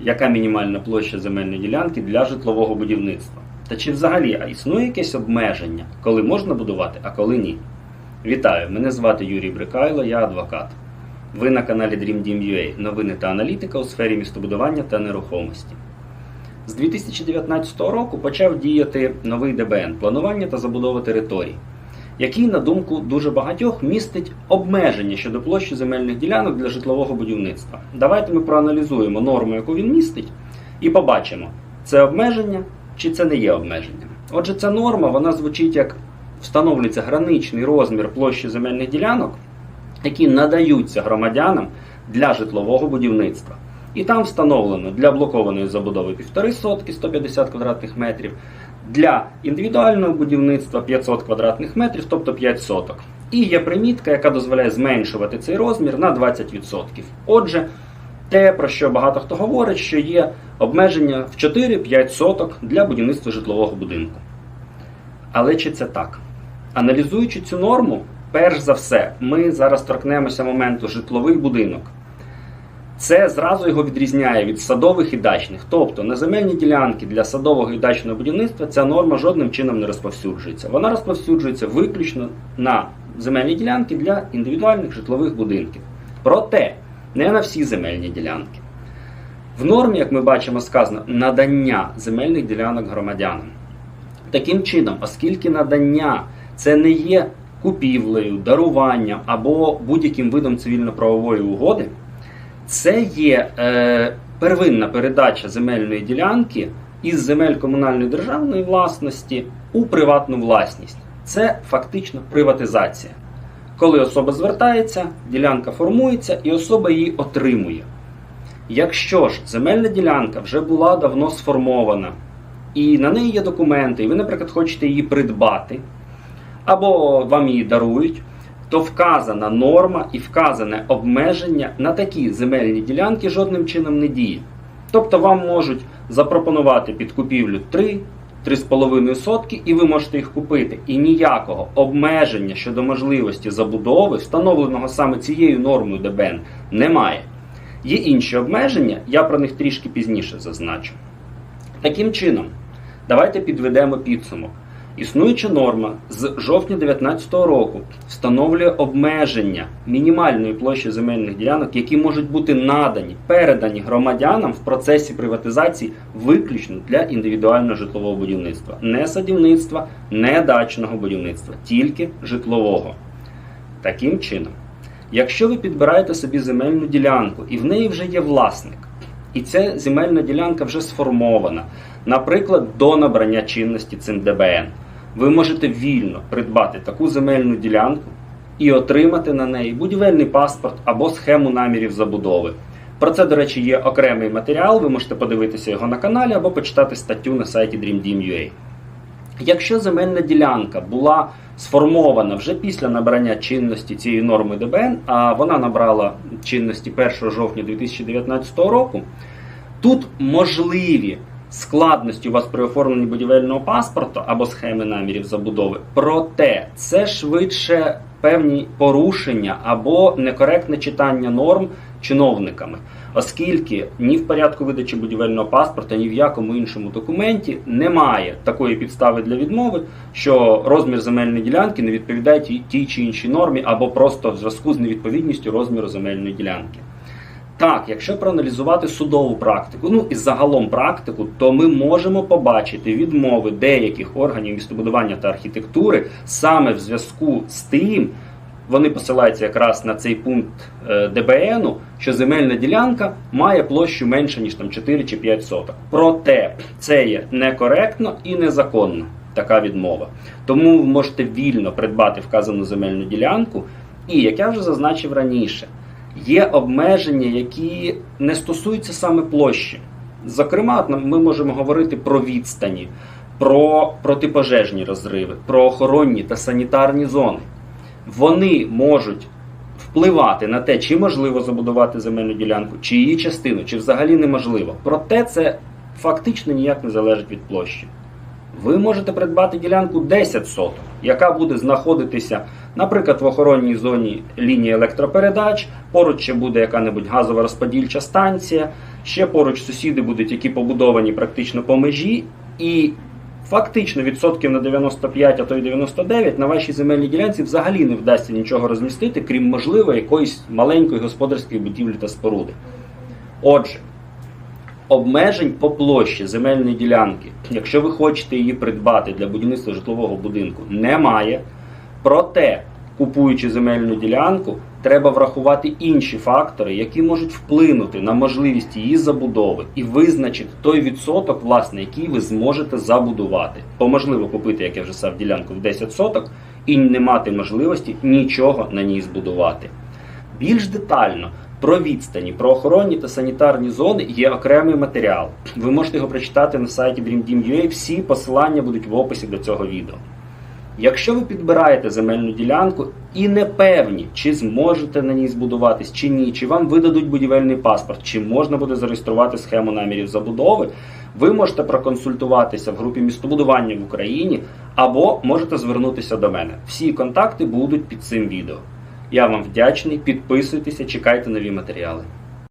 яка мінімальна площа земельної ділянки для житлового будівництва? Та чи взагалі існує якесь обмеження, коли можна будувати, а коли ні? Вітаю! Мене звати Юрій Брикайло, я адвокат. Ви на каналі Dream Team UA. Новини та аналітика у сфері містобудування та нерухомості. З 2019 року почав діяти новий ДБН планування та забудова територій, який, на думку дуже багатьох, містить обмеження щодо площі земельних ділянок для житлового будівництва. Давайте ми проаналізуємо норму, яку він містить, і побачимо, це обмеження чи це не є обмеженням. Отже, ця норма вона звучить як встановлюється граничний розмір площі земельних ділянок, які надаються громадянам для житлового будівництва. І там встановлено для блокованої забудови 1,5 сотки 150 квадратних метрів, для індивідуального будівництва 500 квадратних метрів, тобто 5 соток. І є примітка, яка дозволяє зменшувати цей розмір на 20%. Отже, те, про що багато хто говорить, що є обмеження в 4-5 соток для будівництва житлового будинку. Але чи це так? Аналізуючи цю норму, перш за все, ми зараз торкнемося моменту житловий будинок. Це зразу його відрізняє від садових і дачних. Тобто на земельні ділянки для садового і дачного будівництва ця норма жодним чином не розповсюджується. Вона розповсюджується виключно на земельні ділянки для індивідуальних житлових будинків. Проте не на всі земельні ділянки. В нормі, як ми бачимо, сказано надання земельних ділянок громадянам. Таким чином, оскільки надання це не є купівлею, даруванням або будь-яким видом цивільно-правової угоди, це є е, первинна передача земельної ділянки із земель комунальної державної власності у приватну власність. Це фактично приватизація. Коли особа звертається, ділянка формується і особа її отримує. Якщо ж земельна ділянка вже була давно сформована, і на неї є документи, і ви, наприклад, хочете її придбати, або вам її дарують, то вказана норма і вказане обмеження на такі земельні ділянки жодним чином не діє. Тобто вам можуть запропонувати під купівлю 3, 3,5 сотки, і ви можете їх купити. І ніякого обмеження щодо можливості забудови, встановленого саме цією нормою ДБН, немає. Є інші обмеження, я про них трішки пізніше зазначу. Таким чином, давайте підведемо підсумок. Існуюча норма з жовтня 2019 року встановлює обмеження мінімальної площі земельних ділянок, які можуть бути надані, передані громадянам в процесі приватизації виключно для індивідуального житлового будівництва, не садівництва, не дачного будівництва, тільки житлового. Таким чином, якщо ви підбираєте собі земельну ділянку і в неї вже є власник, і ця земельна ділянка вже сформована, наприклад, до набрання чинності цим ДБН, ви можете вільно придбати таку земельну ділянку і отримати на неї будівельний паспорт або схему намірів забудови. Про це, до речі, є окремий матеріал, ви можете подивитися його на каналі або почитати статтю на сайті DreamDeam.ua. Якщо земельна ділянка була сформована вже після набрання чинності цієї норми ДБН, а вона набрала чинності 1 жовтня 2019 року, тут можливі складності у вас при оформленні будівельного паспорту або схеми намірів забудови. Проте це швидше певні порушення або некоректне читання норм чиновниками, оскільки ні в порядку видачі будівельного паспорта, ні в якому іншому документі немає такої підстави для відмови, що розмір земельної ділянки не відповідає тій чи іншій нормі, або просто в зв'язку з невідповідністю розміру земельної ділянки. Так, якщо проаналізувати судову практику, ну і загалом практику, то ми можемо побачити відмови деяких органів містобудування та архітектури саме в зв'язку з тим, вони посилаються якраз на цей пункт е, ДБНу, що земельна ділянка має площу менше ніж там 4 чи 5 соток. Проте це є некоректно і незаконно така відмова. Тому ви можете вільно придбати вказану земельну ділянку, і як я вже зазначив раніше. Є обмеження, які не стосуються саме площі. Зокрема, ми можемо говорити про відстані, про протипожежні розриви, про охоронні та санітарні зони. Вони можуть впливати на те, чи можливо забудувати земельну ділянку, чи її частину, чи взагалі неможливо. Проте це фактично ніяк не залежить від площі. Ви можете придбати ділянку 10 соток, яка буде знаходитися, наприклад, в охоронній зоні лінії електропередач, поруч ще буде яка-небудь газова розподільча станція, Ще поруч сусіди будуть, які побудовані практично по межі, і фактично відсотків на 95, а то й 99 на вашій земельній ділянці взагалі не вдасться нічого розмістити, крім можливо якоїсь маленької господарської будівлі та споруди. Отже, обмежень по площі земельної ділянки, якщо ви хочете її придбати для будівництва житлового будинку, немає. Проте, купуючи земельну ділянку, треба врахувати інші фактори, які можуть вплинути на можливість її забудови і визначити той відсоток, власне, який ви зможете забудувати. Бо можливо купити, як я вже сав, ділянку в 10 соток і не мати можливості нічого на ній збудувати. Більш детально про відстані, про охоронні та санітарні зони є окремий матеріал. Ви можете його прочитати на сайті DreamDeam.ua, Всі посилання будуть в описі до цього відео. Якщо ви підбираєте земельну ділянку і не певні, чи зможете на ній збудуватись, чи ні, чи вам видадуть будівельний паспорт, чи можна буде зареєструвати схему намірів забудови, ви можете проконсультуватися в групі містобудування в Україні або можете звернутися до мене. Всі контакти будуть під цим відео. Я вам вдячний, підписуйтеся, чекайте нові матеріали.